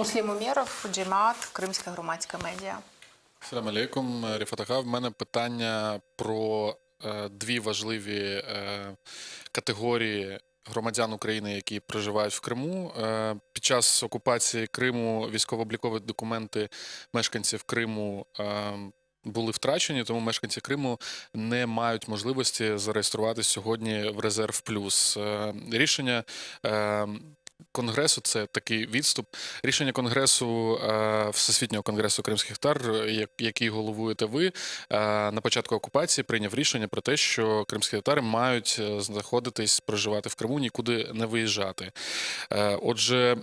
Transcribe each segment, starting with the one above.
Муслім Умєров, Джемат, Кримська громадська медіа. Салям алейкум, Ріфатага. В мене питання про е, дві важливі е, категорії громадян України, які проживають в Криму. Е, під час окупації Криму військово-облікові документи мешканців Криму. Е, були втрачені, тому мешканці Криму не мають можливості зареєструватися сьогодні в резерв плюс. Е, Рішення е, Конгресу це такий відступ. Рішення Конгресу е, Всесвітнього конгресу кримських тар, як- який головуєте ви, е, на початку окупації прийняв рішення про те, що кримські татари мають е, знаходитись, проживати в Криму, нікуди не виїжджати. Отже,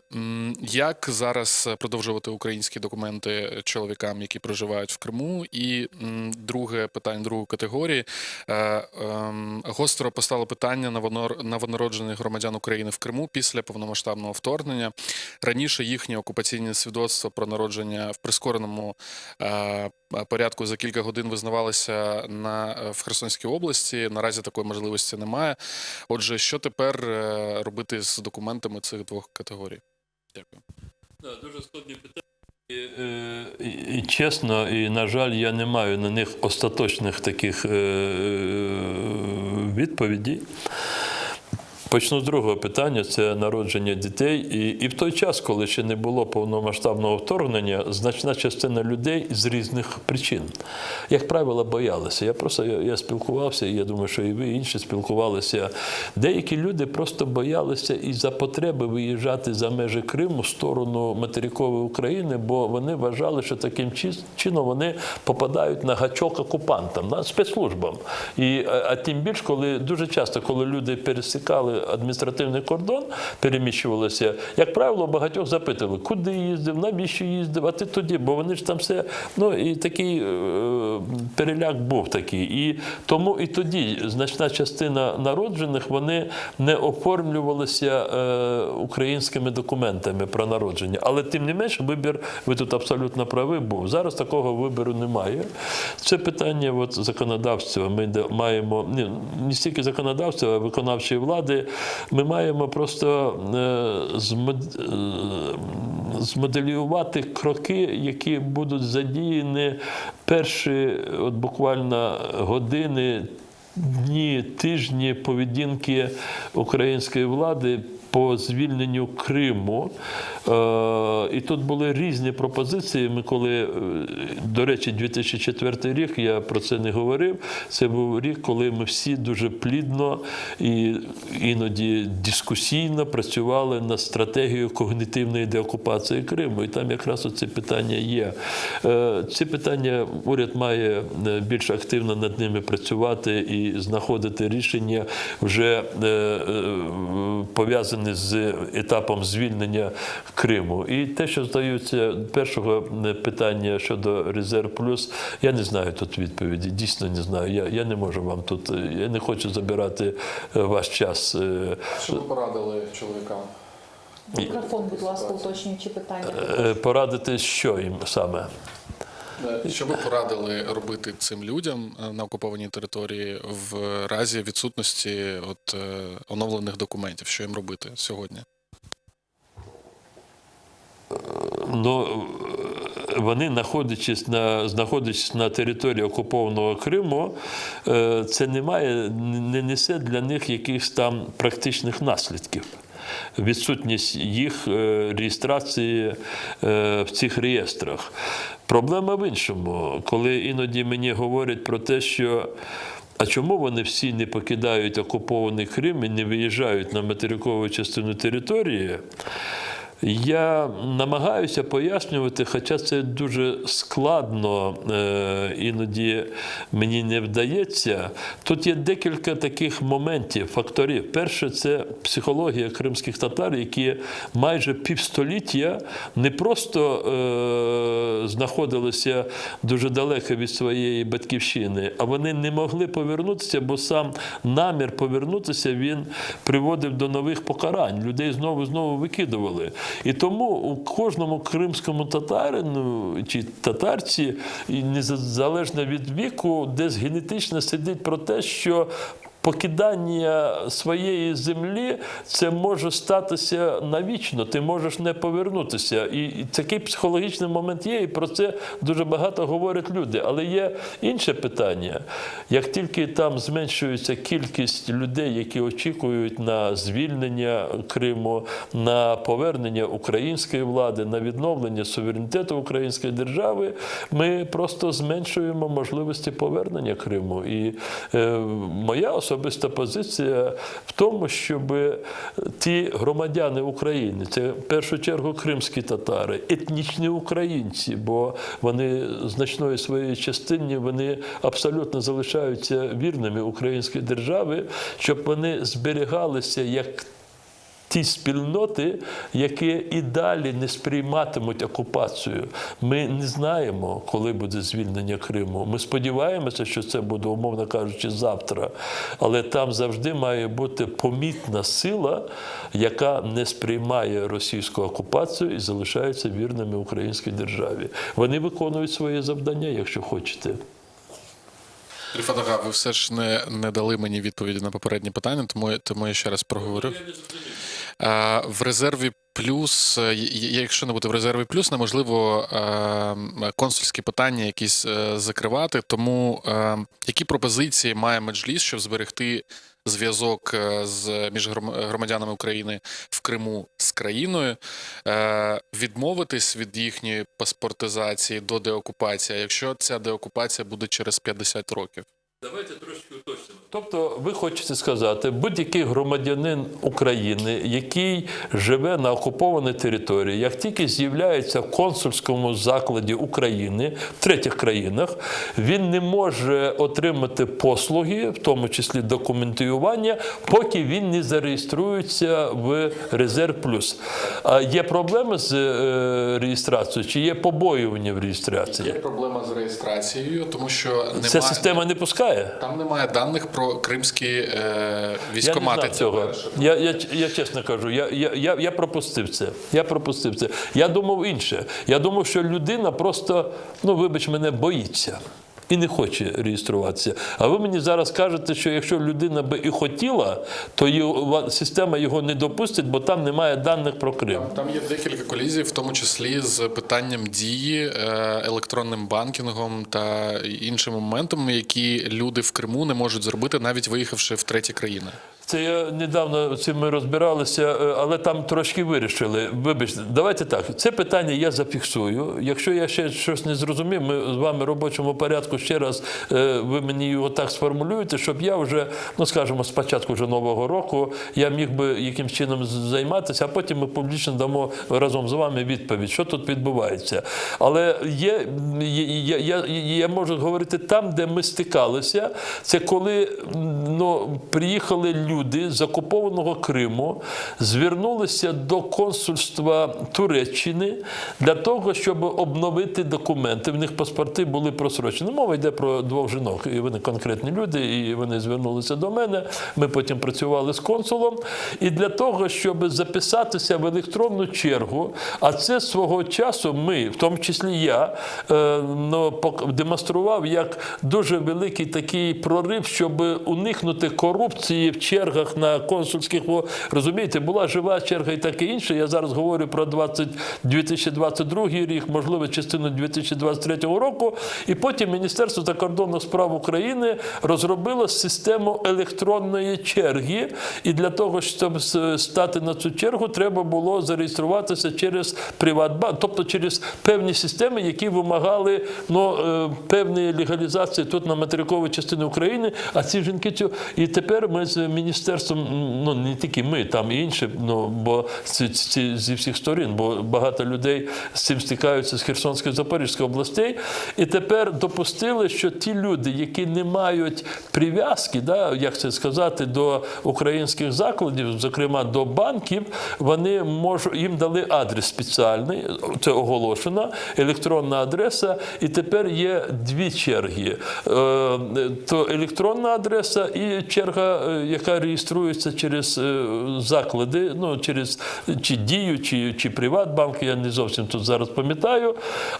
як зараз продовжувати українські документи чоловікам, які проживають в Криму? І друге питання другої категорії ем, гостро постало питання новонароджених громадян України в Криму після повномасштабного вторгнення. Раніше їхні окупаційні свідоцтва про народження в прискореному е, порядку за кілька годин визнавалися на е, в Херсонській області. Наразі такої можливості немає. Отже, що тепер е, робити з документами цих двох категорій? Дякую. Дуже складні питання. І, е, і, і чесно, і на жаль, я не маю на них остаточних таких е, відповідей. Почну з другого питання: це народження дітей. І, і в той час, коли ще не було повномасштабного вторгнення, значна частина людей з різних причин, як правило, боялися. Я просто я, я спілкувався, і я думаю, що і ви і інші спілкувалися. Деякі люди просто боялися і за потреби виїжджати за межі Криму в сторону материкової України, бо вони вважали, що таким чи- чином вони попадають на гачок окупантам, на спецслужбам. І, а, а тим більш, коли дуже часто, коли люди пересікали адміністративний кордон, переміщувалися, як правило, багатьох запитували, куди їздив, навіщо їздив, а ти тоді, бо вони ж там все. Ну і такий е, переляк був такий. І тому і тоді значна частина народжених вони не оформлювалися е, українськими документами про народження. Але тим не менш, вибір, ви тут абсолютно праві був. Зараз такого вибору немає. Це питання от, законодавства. Ми маємо не стільки законодавства, а виконавчої влади. Ми маємо просто е, е, змоделювати кроки, які будуть задіяні перші, от буквально години дні, тижні поведінки української влади по звільненню Криму. Е, І тут були різні пропозиції. Ми коли, е, до речі, 2004 рік, я про це не говорив. Це був рік, коли ми всі дуже плідно і іноді дискусійно працювали над стратегією когнітивної деокупації Криму. І там якраз оце питання є. Е, Ці питання уряд має більш активно над ними працювати і знаходити рішення вже е, пов'язані з етапом звільнення Криму. І те, що здаються першого е, питання щодо резерв плюс, я не знаю тут відповіді. Дійсно не знаю. Я, я не можу вам тут, е, я не хочу забирати е, ваш час. Що ви порадили чоловікам? Мікрофон, будь ласка, уточнюючи питання. Порадити, що їм саме. Що ви порадили робити цим людям е, на окупованій території в разі відсутності от, е, оновлених документів? Що їм робити сьогодні? Ну, е, вони, знаходячись на, знаходячись на території окупованого Криму, е, це не має, не несе для них якихось там практичних наслідків. Відсутність їх е, реєстрації е, в цих реєстрах. Проблема в іншому, коли іноді мені говорять про те, що а чому вони всі не покидають окупований Крим і не виїжджають на материкову частину території? Я намагаюся пояснювати, хоча це дуже складно, е, іноді мені не вдається. Тут є декілька таких моментів, факторів. Перше, це психологія кримських татар, які майже півстоліття не просто е, знаходилися дуже далеко від своєї батьківщини, а вони не могли повернутися, бо сам намір повернутися він приводив до нових покарань. Людей знову знову викидували. І тому у кожному кримському татарину чи татарці, незалежно від віку, десь генетично сидить про те, що покидання своєї землі це може статися навічно. Ти можеш не повернутися. І такий психологічний момент є, і про це дуже багато говорять люди. Але є інше питання. Як тільки там зменшується кількість людей, які очікують на звільнення Криму, на повернення української влади, на відновлення суверенітету української держави, ми просто зменшуємо можливості повернення Криму. І е, моя особиста позиція в тому, щоб ті громадяни України, це в першу чергу кримські татари, етнічні українці, бо вони значної своєї частині вони абсолютно залишаються вірними українській державі, щоб вони зберігалися як ті спільноти, які і далі не сприйматимуть окупацію. Ми не знаємо, коли буде звільнення Криму. Ми сподіваємося, що це буде, умовно кажучи, завтра. Але там завжди має бути помітна сила, яка не сприймає російську окупацію і залишається вірними українській державі. Вони виконують своє завдання, якщо хочете. Ріфатага, ви все ж не, не дали мені відповіді на попередні питання, тому, тому я ще раз проговорю. А, в резерві плюс, е, якщо не бути в резерві плюс, неможливо е, консульські питання якісь е, закривати. Тому е, які пропозиції має меджліс, щоб зберегти зв'язок е, з між громадянами України в Криму з країною, е, відмовитись від їхньої паспортизації до деокупації, якщо ця деокупація буде через 50 років? Давайте. Тобто, ви хочете сказати, будь-який громадянин України, який живе на окупованій території, як тільки з'являється в консульському закладі України в третіх країнах, він не може отримати послуги, в тому числі документування, поки він не зареєструється в резерв плюс. А є проблеми з е, реєстрацією, чи є побоювання в реєстрації? Є проблема з реєстрацією, тому що немає, Ця система не пускає. там немає даних про кримські е, військомати. Я не цього. Я, я, я чесно кажу, я, я, я пропустив це. Я пропустив це. Я думав інше. Я думав, що людина просто, ну вибач мене, боїться. І не хоче реєструватися. А ви мені зараз кажете, що якщо людина би і хотіла, то його, система його не допустить, бо там немає даних про Крим. Там є декілька колізій, в тому числі з питанням дії, е, електронним банкінгом та іншими моментами, які люди в Криму не можуть зробити, навіть виїхавши в треті країни. Це я недавно цим ми розбиралися, е, але там трошки вирішили. Вибачте, давайте так. Це питання я зафіксую. Якщо я ще щось не зрозумів, ми з вами в робочому порядку ще раз е, ви мені його так сформулюєте, щоб я вже, ну скажімо, з початку вже нового року я міг би якимсь чином займатися, а потім ми публічно дамо разом з вами відповідь, що тут відбувається. Але є, я, я, я можу говорити там, де ми стикалися. Це коли ну, приїхали люди з окупованого Криму, звернулися до консульства Туреччини для того, щоб обновити документи. В них паспорти були просрочені. Мова йде про двох жінок, і вони конкретні люди, і вони звернулися до мене. Ми потім працювали з консулом. І для того, щоб записатися в електронну чергу, а це свого часу ми, в тому числі я, е, ну, демонстрував як дуже великий такий прорив, щоб уникнути корупції в чергах на консульських. Розумієте, була жива черга і таке інше. Я зараз говорю про 20, 2022 рік, можливо, частину 2023 року. І потім Міністерство закордонних справ України розробило систему електронної черги. І для того, щоб стати на цю чергу, треба було зареєструватися через Приватбанк, тобто через певні системи, які вимагали ну, е, певної легалізації тут на материковій частині України. А ці жінки цю і тепер ми з міністерством, м, ну не тільки ми, там і інші, ну бо ці, ці зі всіх сторін, бо багато людей з цим стикаються з Херсонської Запорізької областей. І тепер допустили, що ті люди, які не мають прив'язки, да, як це сказати, до українських закладів, зокрема до банків, вони можуть їм дали адрес спеціальний, це оголошено, електронна адреса, і тепер є дві черги: Е, то електронна адреса і черга, е, яка реєструються через е, заклади, ну через чи дію, чи, чи Приватбанк, я не зовсім тут зараз пам'ятаю.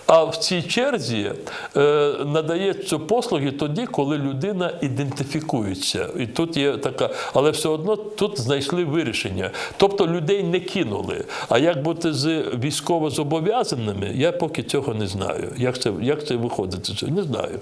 А в цій черзі е, надаються послуги тоді, коли людина ідентифікується. І тут є така, але все одно тут знайшли вирішення. Тобто людей не кинули. А як бути з військовозобов'язаними, я поки цього не знаю. Як це, як це виходить? Не знаю.